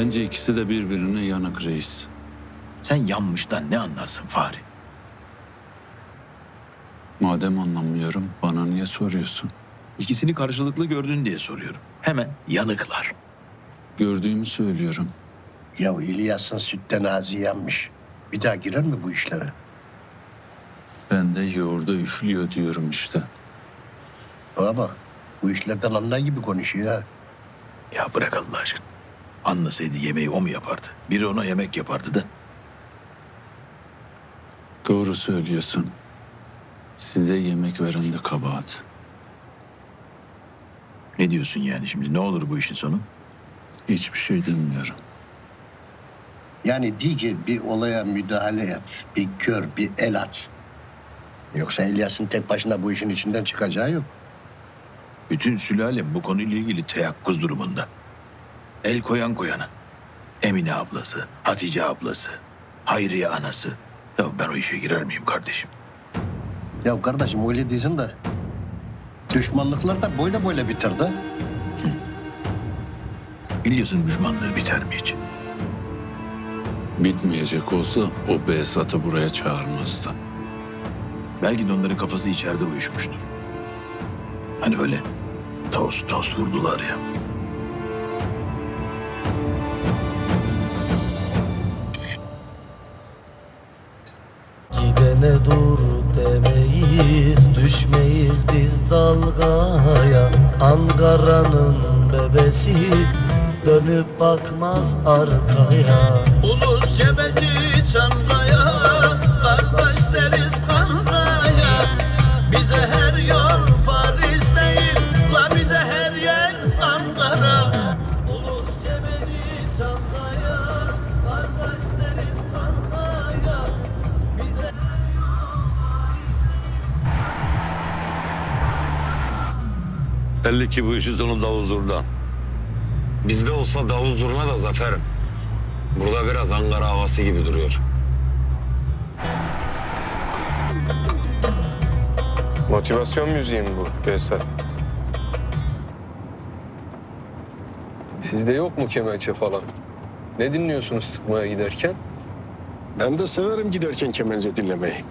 Bence ikisi de birbirine yanık reis. Sen yanmıştan ne anlarsın Fahri? Madem anlamıyorum bana niye soruyorsun? İkisini karşılıklı gördün diye soruyorum. Hemen yanıklar. Gördüğümü söylüyorum. Ya İlyas'ın sütten ağzı yanmış. Bir daha girer mi bu işlere? Ben de yoğurda üflüyor diyorum işte. Bana bak. Bu işlerden anlar gibi konuşuyor ha. Ya bırak Allah aşkına. Anlasaydı yemeği o mu yapardı? Biri ona yemek yapardı da. Doğru söylüyorsun. Size yemek veren de kabahat. Ne diyorsun yani şimdi? Ne olur bu işin sonu? Hiçbir şey demiyorum. Yani di ki bir olaya müdahale et. Bir kör, bir el at. Yoksa İlyas'ın tek başına bu işin içinden çıkacağı yok. Bütün sülalem bu konuyla ilgili teyakkuz durumunda. El koyan koyana. Emine ablası, Hatice ablası, Hayriye anası. Ya ben o işe girer miyim kardeşim? Ya kardeşim öyle değilsin de. Düşmanlıklar da böyle böyle bitir de. İlyas'ın düşmanlığı biter mi hiç? Bitmeyecek olsa o Behzat'ı buraya çağırmazdı. Belki de onların kafası içeride uyuşmuştur. Hani öyle toz toz vurdular ya. Dur demeyiz Düşmeyiz biz dalgaya. Ankara'nın bebesi Dönüp bakmaz arkaya. Ulus cebeci Çankaya Kardeş deriz Belli ki bu işin sonu davul zurna. Bizde olsa davul zurna da zaferim. Burada biraz Ankara havası gibi duruyor. Motivasyon müziği mi bu Behzat? Sizde yok mu kemençe falan? Ne dinliyorsunuz sıkmaya giderken? Ben de severim giderken kemence dinlemeyi.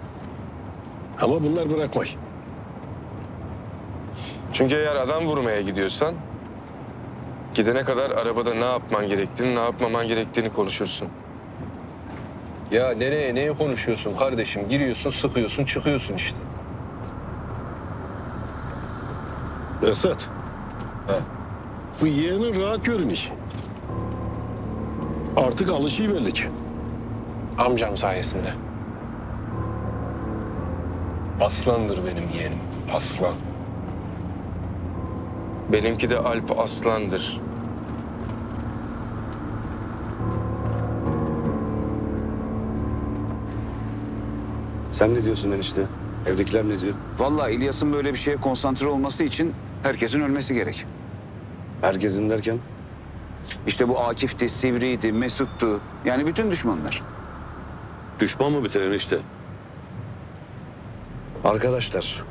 Ama bunlar bırakmay. Çünkü eğer adam vurmaya gidiyorsan... ...gidene kadar arabada ne yapman gerektiğini, ne yapmaman gerektiğini konuşursun. Ya nereye, neye konuşuyorsun kardeşim? Giriyorsun, sıkıyorsun, çıkıyorsun işte. Esat. Bu yeğenin rahat görünüş. Artık alışıverdik. Amcam sayesinde. Aslandır benim yeğenim. Aslan. Benimki de Alp Aslan'dır. Sen ne diyorsun enişte? Evdekiler ne diyor? Vallahi İlyas'ın böyle bir şeye konsantre olması için herkesin ölmesi gerek. Herkesin derken? İşte bu Akif'ti, Sivri'ydi, Mesut'tu. Yani bütün düşmanlar. Düşman mı bitiren işte? Arkadaşlar,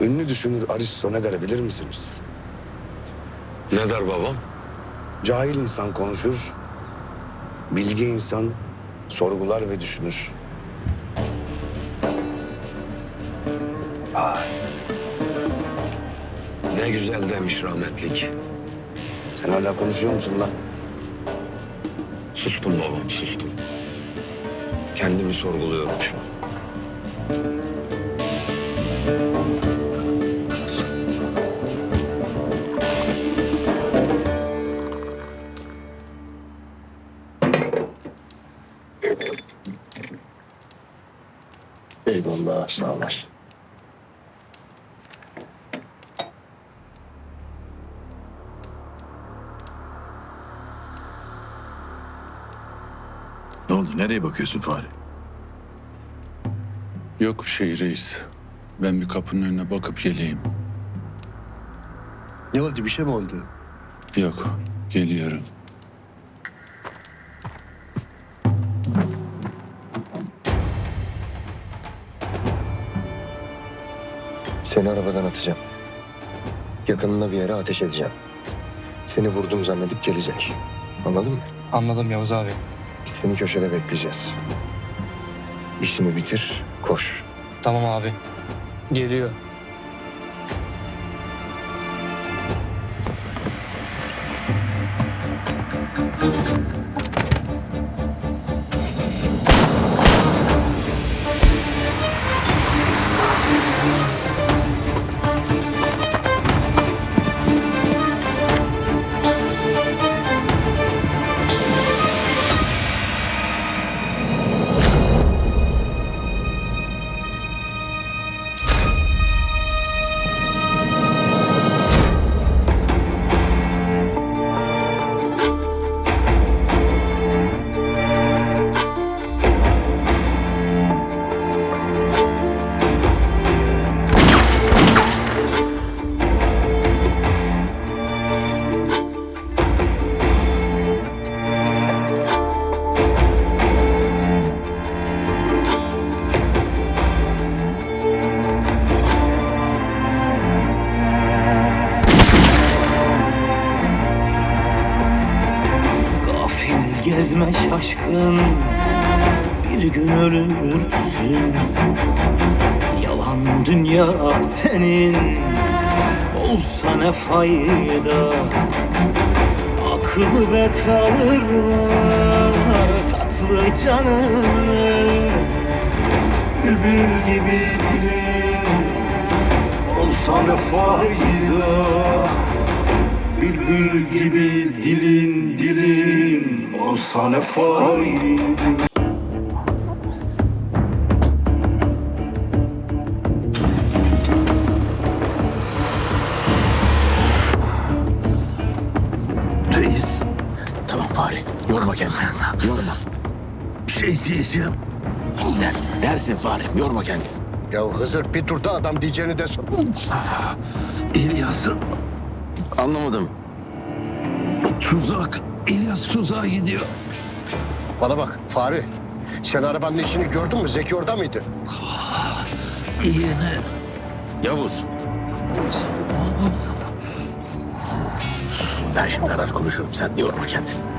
ünlü düşünür Aristo ne der bilir misiniz? Ne der babam? Cahil insan konuşur, bilgi insan sorgular ve düşünür. Ne güzel demiş rahmetlik. Sen hala konuşuyor musun lan? Sustum babam, sustum. Kendimi sorguluyorum şu an. Eyvallah sağ olasın. Ne oldu? Nereye bakıyorsun Fahri? Yok bir şey reis. Ben bir kapının önüne bakıp geleyim. Ne oldu bir şey mi oldu? Yok, geliyorum. Seni arabadan atacağım. Yakınına bir yere ateş edeceğim. Seni vurdum zannedip gelecek. Anladın mı? Anladım Yavuz abi. Biz seni köşede bekleyeceğiz. İşini bitir, koş. Tamam abi. Geliyor. Şaşkın Bir gün ölürsün. Yalan dünya senin. Olsa ne fayda? Akıbet alırlar Tatlı canını. Bülbül gibi dilin Olsa ne fayda Bülbül gibi dilin dilin olsa ne fayda Reis. Tamam Fahri. Yorma kendini. Yorma. Şey diyeceğim. Dersin, dersin Fahri. Yorma kendini. Ya Hızır bir dur da adam diyeceğini desin. İlyas'ın... Anlamadım. Tuzak. İlyas tuzağa gidiyor. Bana bak Fahri. Sen arabanın içini gördün mü? Zeki orada mıydı? Yine. Yavuz. Ben şimdi arar konuşurum. Sen yorma kendini.